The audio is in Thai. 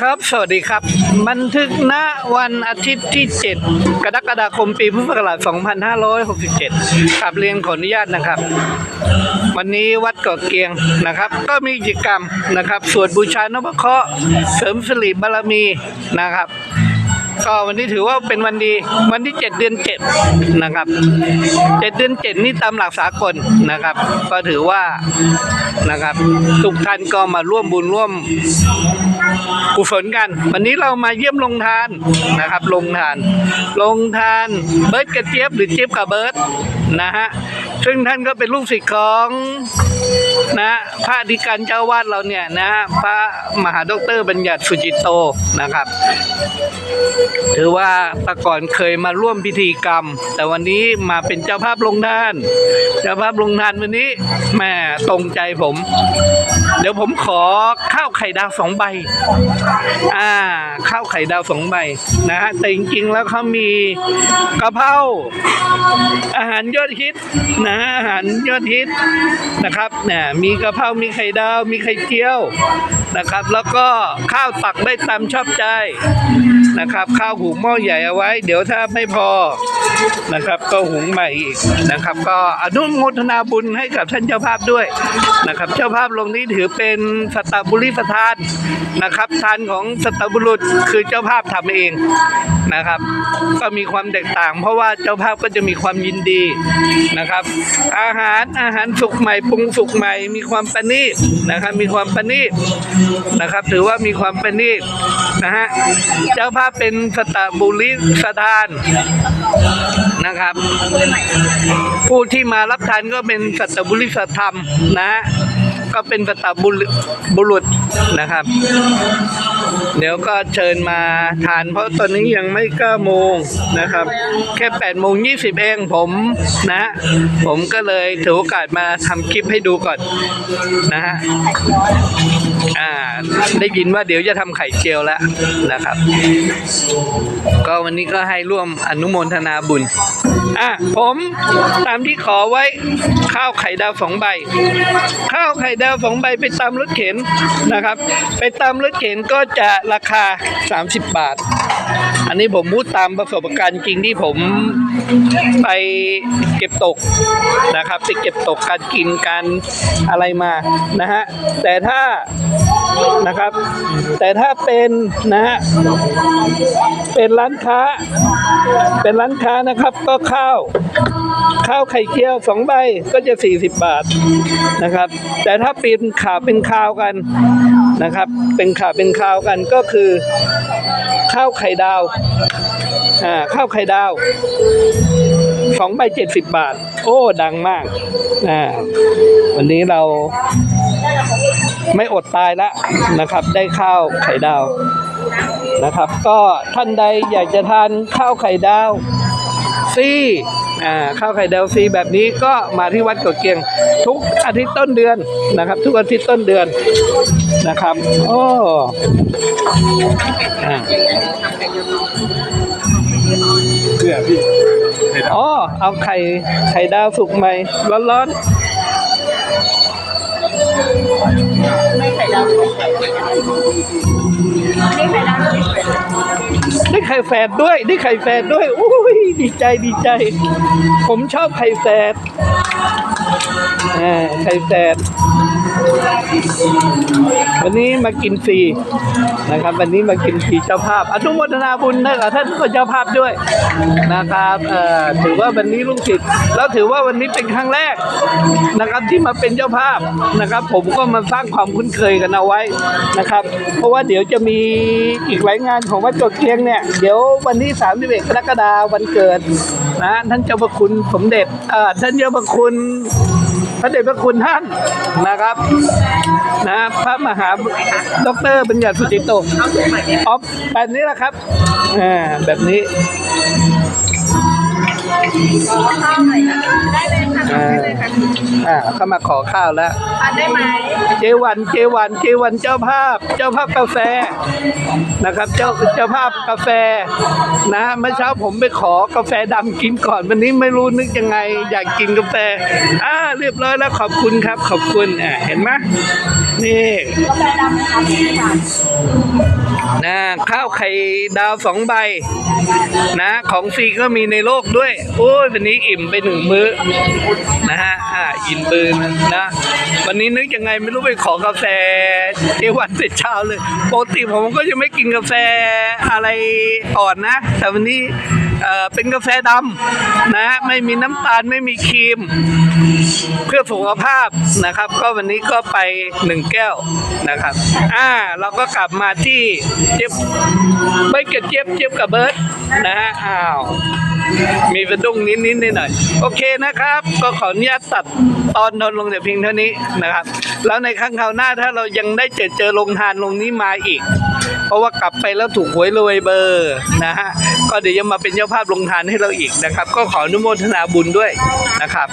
ครับ สวัสดีครับ บันทึกณวันอาทิตย์ที่ 7 กรกฎาคมปีพุทธศักราช 2567กับเรียนขออนุญาตนะครับ วันนี้วัดเกาะเกียงนะครับ ก็มีกิจกรรมนะครับ สวดบูชานพเคราะห์เสริมสิริบารมีนะครับ ก็วันนี้ถือว่าเป็นวันดีวันที่ 7 เดือน 7 นะครับ 7 เดือน 7 นี่ตามหลักสากลนะครับ ก็ถือว่านะครับทุกท่านก็มาร่วมบุญร่วมกุศลกัน วันนี้เรามาเยี่ยมลงทานนะครับลงทาน ลงทานเบิร์ดกับเจี๊ยบหรือเจี๊ยบกับเบิร์ดนะฮะ ซึ่งท่านก็เป็นลูกศิษย์ของนะพระอธิการเจ้าวาดเราเนี่ยนะพระมหาดอกเตอรบัญญัติสุจิตโตนะครับ ถือว่าแต่ก่อนเคยมาร่วมพิธีกรรม แต่วันนี้มาเป็นเจ้าภาพลงทาน เจ้าภาพลงทานวันนี้แหม่ตรงใจผม เดี๋ยวผมขอข้าวไข่ดาวสองใบอ่า ไข่ดาวสองใบนะฮะแต่จริงๆแล้วเขามีกะเพราอาหารยอดฮิตนะอาหารยอดฮิตนะครับเนี่ยมีกะเพรา มีไข่ดาว มีไข่เจียวนะครับ แล้วก็ข้าวตักได้ตามชอบใจนะครับ ข้าวหุงหม้อใหญ่เอาไว้ เดี๋ยวถ้าไม่พอ นะครับ ก็หุงใหม่อีกนะครับ ก็อนุโมทนาบุญให้กับท่านเจ้าภาพด้วยนะครับ เจ้าภาพลงนี้ถือเป็นสตบุริสทานนะครับ ทานของสตบุรุษคือเจ้าภาพทำเอง นะครับ ก็มีความแตกต่าง เพราะว่าเจ้าภาพก็จะมีความยินดีนะครับ อาหารอาหารสุกใหม่ปรุงสุกใหม่ มีความประณีตนะครับ มีความประณีตนะครับ ถือว่ามีความประณีตนะฮะเจ้าภาพเป็นสตบุริสทานนะครับ ผู้ที่มารับทานก็เป็นสัตบุริสธรรมนะฮะ ก็เป็นสัตบุรุบุรุษนะครับ เดี๋ยวก็เชิญมาทาน เพราะตอนนี้ยังไม่เก้าโมงนะครับ แค่แปดโมงยี่สิบเองผมนะ ผมก็เลยถือโอกาสมาทำคลิปให้ดูก่อนนะฮะอ่าได้ยินว่าเดี๋ยวจะทำไข่เจียวแล้วนะครับ ก็วันนี้ก็ให้ร่วมอนุโมทนาบุญอะผมตามที่ขอไว้ข้าวไข่ดาวสองใบ ข้าวไข่ดาวสองใบไปตามรถเข็นนะครับ ไปตามรถเข็นก็จะราคา 30 บาท อันนี้ผมพูดตามประสบการณ์จริงที่ผมไปเก็บตกนะครับไปเก็บตกการกินการอะไรมานะฮะแต่ถ้านะครับ แต่ถ้าเป็นนะฮะเป็นร้านค้า เป็นร้านค้านะครับก็ข้าว ข้าวไข่เจียวสองใบก็จะ 40 บาทนะครับ แต่ถ้าเป็นข่าวเป็นข่าวกันนะครับ เป็นข่าวเป็นข่าวกันก็คือ ข้าวไข่ดาวอ่าข้าวไข่ดาวสองใบเจ็ดสิบบาท โอ้ ดังมากอ่าวันนี้เราไม่อดตายล้วนะครับ ได้ข้าวไข่ดาวนะครับ ก็ท่านใดอยากจะทานข้าวไข่ดาว ฟรีอ่าข้าวไข่ดาวฟรีแบบนี้ก็มาที่วัดเกาะเกียง ทุกอาทิตย์ต้นเดือนนะครับ ทุกอาทิตย์ต้นเดือนนะครับโอ้อ่าเพื่อพี่เห็นอ๋อเอาไข่ไข่ดาวสุกใหม่ร้อนไม่ไข่ดาวนี่ไข่ดาวนี่ๆ ได้ไข่แฝดด้วย ได้ไข่แฝดด้วยอุ้ยดีใจดีใจ ผมชอบไข่แฝดอ่าไข่แฝดวันนี้มากินฟรีนะครับ วันนี้มากินฟรีเจ้าภาพอนุโมทนาบุญนะกับท่านก็เจ้าภาพด้วยนะครับเอ่อถือว่าวันนี้ลุงศิษย์แล้วถือว่าวันนี้เป็นครั้งแรกนะครับที่มาเป็นเจ้าภาพนะครับ ผมก็มาสร้างความคุ้นเคยกันเอาไว้นะครับ เพราะว่าเดี๋ยวจะมีอีกหลายงานของวัดเกาะเกียงเนี่ย เดี๋ยววันที่31กรกฎาคมวันเกิดนะท่านเจ้าพระคุณสมเด็จเอ่อท่านเจ้าพระคุณพระเดชพระคุณท่านนะครับนะพระมหาดอกเตอรบัญญัติสุจิตโตออฟแบบนี้แหละครับอ่าแบบนี้ได้เลยค่ะ อ่าเข้ามาขอข้าวแล้ว ทานได้ไหมเจวันเจวันเจวันเจ้าภาพ เจ้าภาพกาแฟนะครับ เจ้าเจ้าภาพกาแฟนะเมื่อเช้าผมไปขอกาแฟดำกินก่อนวันนี้ไม่รู้นึกยังไง อยากกินกาแฟอ่าเรียบร้อยแล้วขอบคุณครับ ขอบคุณอ่าเห็นไหมนี่กาแฟดำไหมคะพี่ค่ะนะข้าวไข่ดาวสองใบ นะ ของฟรีก็มีในโลกด้วย โอ้ยวันนี้อิ่มไปหนึ่งมื้อนะฮะ อ่าอิ่มปืนนะ วันนี้นึกยังไงไม่รู้ไปขอกาแฟเจวันเสร็จเช้าเลยปกติผมก็จะไม่กินกาแฟอะไรอ่อนนะ แต่วันนี้เป็นกาแฟดำนะ ไม่มีน้ำตาลไม่มีครีม เพื่อสุขภาพนะครับ ก็วันนี้ก็ไปหนึ่งแก้วนะครับ อ่าเราก็กลับมาที่เจี๊ยบไม่เกิดเจี๊ยบเจี๊ยบกับเบิร์ดนะฮะอ้าว มีกระดุ้งนิดนิดหน่อยโอเคนะครับ ก็ขออนุญาตตัดตอนนนลงแต่เพียงเท่านี้นะครับ แล้วในครั้งคราวหน้าถ้าเรายังได้เจอเจอลงทานลงนี้มาอีก เพราะว่ากลับไปแล้วถูกหวยรวยเบอร์นะฮะก็เดี๋ยวจะมาเป็นเจ้าภาพลงทานให้เราอีกนะครับ ก็ขออนุโมทนาบุญด้วยนะครับ